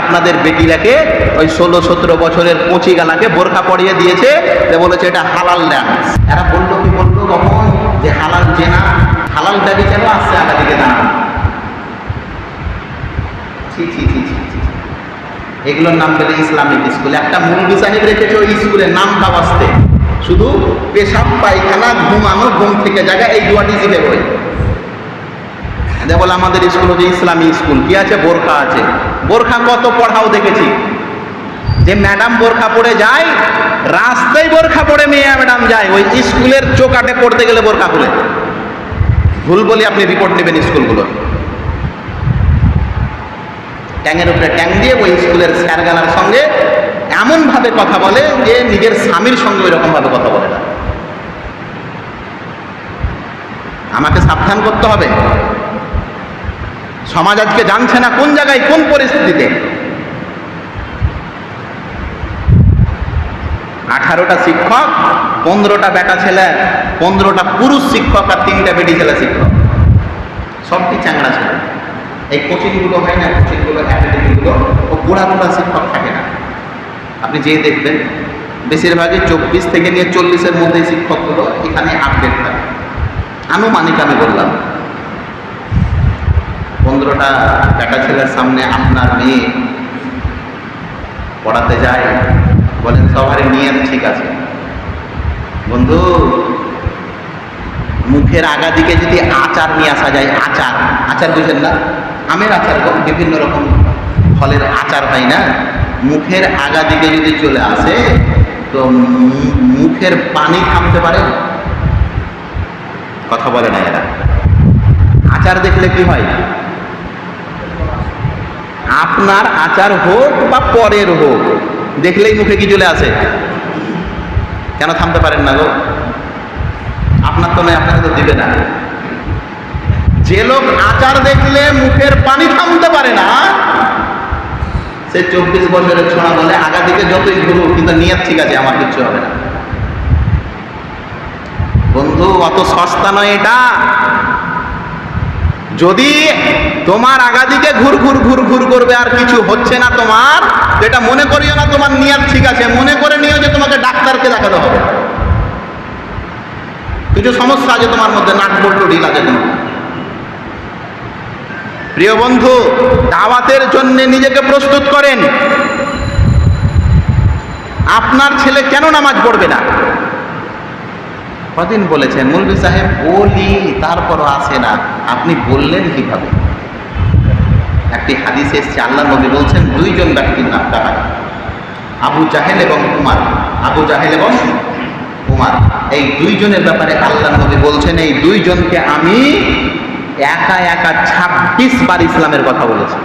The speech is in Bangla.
আপনাদের বেটিরাকে ওই ষোলো সতেরো বছরের কচি গালাকে বোরখা পরিয়ে দিয়েছে। বলেছে এটা হালাল ড্যান্স এরা বলল কি, বলল তখন যে হালাল জেনা হালাল দাবি কেন আসছে আগা দিকে না ছি ছি ছি ছি ছি। এগুলোর নাম পেলে ইসলামিক স্কুল। একটা মুরগি সাহেব রেখেছে ওই স্কুলের নামটা বাঁচতে শুধু পেশাব, পায়খানা, ঘুমানো, ঘুম থেকে জায়গা এই দুয়াটি জিলে বই। বলে, আমাদের স্কুল হচ্ছে ইসলামী স্কুল। কি আছে? বোরখা আছে। বোরখা কত পড়াও দেখেছি। যে ম্যাডাম বোরখা পড়ে যায়, রাস্তায় বোরখা পড়ে মেয়ে ম্যাডাম যায়, ওই স্কুলের চোকাটে পড়তে গেলে বোরখা খুলে। ভুল বলে আপনি রিপোর্ট নেবেন স্কুলগুলোর ট্যাঙের উপরে ট্যাং দিয়ে ওই স্কুলের স্যার স্যারগালার সঙ্গে এমনভাবে কথা বলে যে নিজের স্বামীর সঙ্গে ওই রকমভাবে কথা বলে না। আমাকে সাবধান করতে হবে। সমাজ আজকে জানছে না কোন জায়গায় কোন পরিস্থিতিতে। আঠারোটা শিক্ষক, পনেরোটা বেটা ছেলে, পনেরোটা পুরুষ শিক্ষক আর তিনটা বেটি ছেলে শিক্ষক। সবটি চ্যাংড়া ছিল। এই কোচিংগুলো হয় না কোচিংগুলো একাডেমিগুলো ও বুড়া বুড়া শিক্ষক থাকে না। আপনি যেয়ে দেখবেন, বেশিরভাগই চব্বিশ থেকে নিয়ে চল্লিশের মধ্যে শিক্ষকগুলো এখানে আপডেট থাকে। আনুমানিক আমি বললাম পনেরোটা বেটা ছেলের সামনে আপনার মেয়ে পড়াতে যায়। বলেন, সবারই নিয়ত ঠিক আছে। বন্ধু, মুখের আগা দিকে যদি আচার নিয়ে আসা যায়, আচার। আচার বুঝেন না? আমের আচার বিভিন্ন রকম ফলের আচার হয় না? মুখের আগা দিকে যদি চলে আসে, তো মুখের পানি থামতে পারে? কথা বলে না এরা। আচার দেখলে কি হয়? আপনার আচার হোক বা পরের হোক, দেখলেই মুখে কি চলে আসে? কেন থামতে পারেন না গো? আপনার তো নয়, আপনাকে তো দিবে না। যে লোক আচার দেখলে মুখের পানি থামতে পারে না, সে চব্বিশ বছরের ছোঁড়া বলে আগা দিকে যতই ঘুরুক, কিন্তু নিয়ত ঠিক আছে, আমার কিচ্ছু হবে না। বন্ধু, অত সস্তা নয় এটা। যদি তোমার আগা দিকে ঘুর ঘুর ঘুর ঘুর করবে আর কিছু হচ্ছে না তোমার এটা মনে করিও না তোমার নিয়ত ঠিক আছে, মনে করে নিও যে তোমাকে ডাক্তারকে দেখাতে হবে। কিছু সমস্যা আছে তোমার মধ্যে, নাক বল্টু ঢিল আছে তোমার। প্রিয় বন্ধু, দাওয়াতের জন্য নিজেকে প্রস্তুত করেন। আপনার ছেলে কেন নামাজ পড়বে না? কদিন বলেছেন, মুলবি সাহেব বলি, তারপরও আসে না। আপনি বললেন কীভাবে? একটি হাদিস এসছে আল্লাহ নবী বলছেন, দুইজন ব্যক্তির নাম তারা। আবু জাহেল এবং কুমার আবু জাহেল এবং কুমার এই দুইজনের ব্যাপারে আল্লাহ নবী বলছেন, এই দুইজনকে আমি একা একা ছাব্বিশ বার ইসলামের কথা বলেছি।